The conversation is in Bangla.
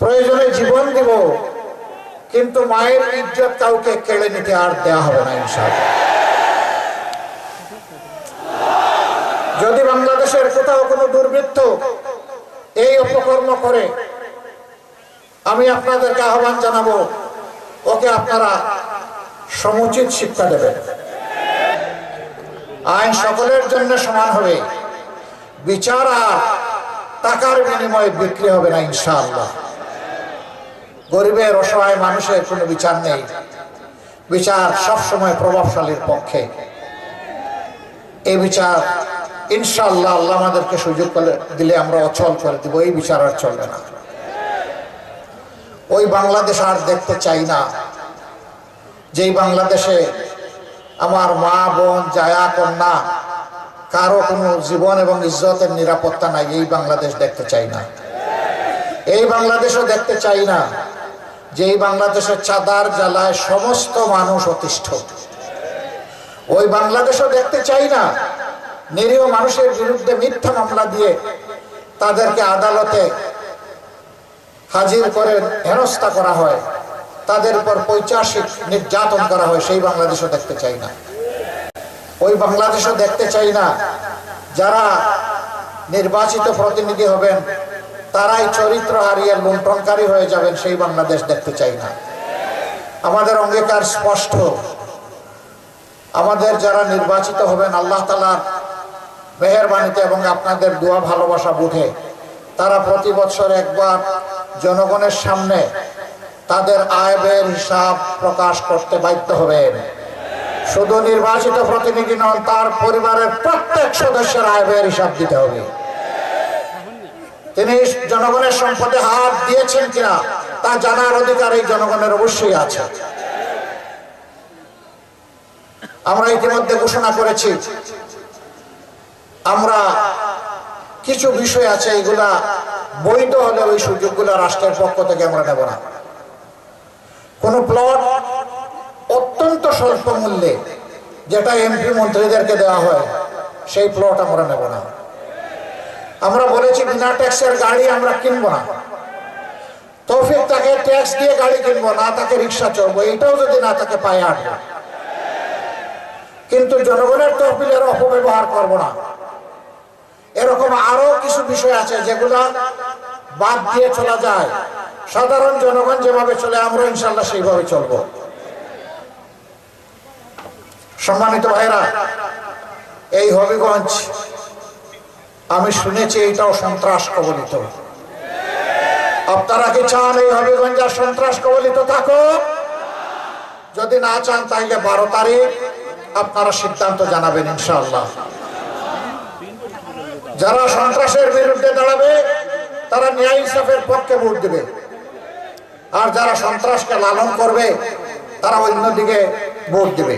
প্রয়োজনে জীবন দিব, কিন্তু মায়ের ইজ্জত কাউকে কেড়ে নিতে আর দেয়া হবে না ইনশাআল্লাহ। যদি বাংলাদেশের কোথাও কোনো দুর্বৃত্ত এই অপকর্ম করে, আমি আপনাদেরকে আহ্বান জানাব, ওকে আপনারা সমুচিত শিক্ষা দেবেন। আইন সকলের জন্য সমান হবে, বিচার আর টাকার বিনিময়ে বিক্রি হবে না ইনশাআল্লাহ। গরিবের অসহায় মানুষের কোনো বিচার নেই। বিচার সবসময় প্রভাবশালীর পক্ষে। এই বিচার ইনশাআল্লাহ আল্লাহ আমাদেরকে সুযোগ করে দিলে আমরা অচল করে দিব, এই বিচার আর চলবে না। ওই বাংলাদেশ আর দেখতে চাই না। যেই বাংলাদেশে আমার মা, বোন, জায়া, কন্যা, কারও কোনো জীবন এবং ইজ্জতের নিরাপত্তা নাই, এই বাংলাদেশ দেখতে চাই না। এই বাংলাদেশও দেখতে চাই না। যে এই বাংলাদেশের চাঁদার জ্বালায় সমস্ত মানুষ অতিষ্ঠ। ওই বাংলাদেশও দেখতে চাই না। নিরীহ মানুষের বিরুদ্ধে মিথ্যা মামলা দিয়ে তাদেরকে আদালতে হাজির করে হেনস্থা করা হয়। তাদের উপর পৈচাসিক নির্যাতন করা হয়, সেই বাংলাদেশও দেখতে চাই না। ওই বাংলাদেশও দেখতে চাই না। যারা নির্বাচিত প্রতিনিধি হবেন তারাই চরিত্র হারিয়ে লুণ্ঠনকারী হয়ে যাবেন, সেই বাংলাদেশ দেখতে চাই না। আমাদের অঙ্গীকার স্পষ্ট। আমাদের যারা নির্বাচিত হবেন, আল্লাহ তালার মেহরবানিতে এবং আপনাদের দোয়া ভালোবাসা বুঝে তারা প্রতি বছর একবার জনগণের সামনে তাদের আয় ব্যয়ের হিসাব প্রকাশ করতে বাধ্য হবেন। শুধু নির্বাচিত প্রতিনিধি নন, তার পরিবারের প্রত্যেক সদস্যের আয় ব্যয়ের হিসাব দিতে হবে। তিনি জনগণের সম্পদে হাত দিয়েছেন কিনা, তা জানার অধিকার এই জনগণের অবশ্যই আছে। আমরা ইতিমধ্যে ঘোষণা করেছি, আমরা কিছু বিষয় আছে এগুলা বৈধ হলে ওই সুযোগগুলো রাষ্ট্রের পক্ষ থেকে আমরা নেব না। কোন প্লট অত্যন্ত স্বল্প মূল্যে, যেটা এমপি মন্ত্রীদেরকে দেওয়া হয়, সেই প্লট আমরা নেব না। আমরা বলেছি বিনা ট্যাক্সের গাড়ি আমরা কিনবো না। তৌফিক তাকে ট্যাক্স দিয়ে গাড়ি কিনবো, না তাকে রিক্সা চলবো এটাও যদি না তাকে পায়ে আটবো। কিন্তু জনগণের তহবিলের অপব্যবহার করব না। এরকম আরও কিছু বিষয় আছে যেগুলা বাদ দিয়ে চলা যায়। সাধারণ জনগণ যেভাবে চলে, আমরা ইনশাল্লাহ সেইভাবে চলব। সম্মানিত ভাইরা এই হবিগঞ্জ আমি শুনেছি এইটাও সন্ত্রাস কবলিত। আপনারা কি চান এই হবিগঞ্জ আর সন্ত্রাস কবলিত থাকো যদি না চান, তাইলে বারো তারিখ আপনারা সিদ্ধান্ত জানাবেন, ইনশাআল্লাহ। যারা সন্ত্রাসের বিরুদ্ধে দাঁড়াবে, তারা ন্যায় ইনসাফের পক্ষে ভোট দেবে। আর যারা সন্ত্রাসকে লালন করবে, তারা অন্যদিকে ভোট দেবে।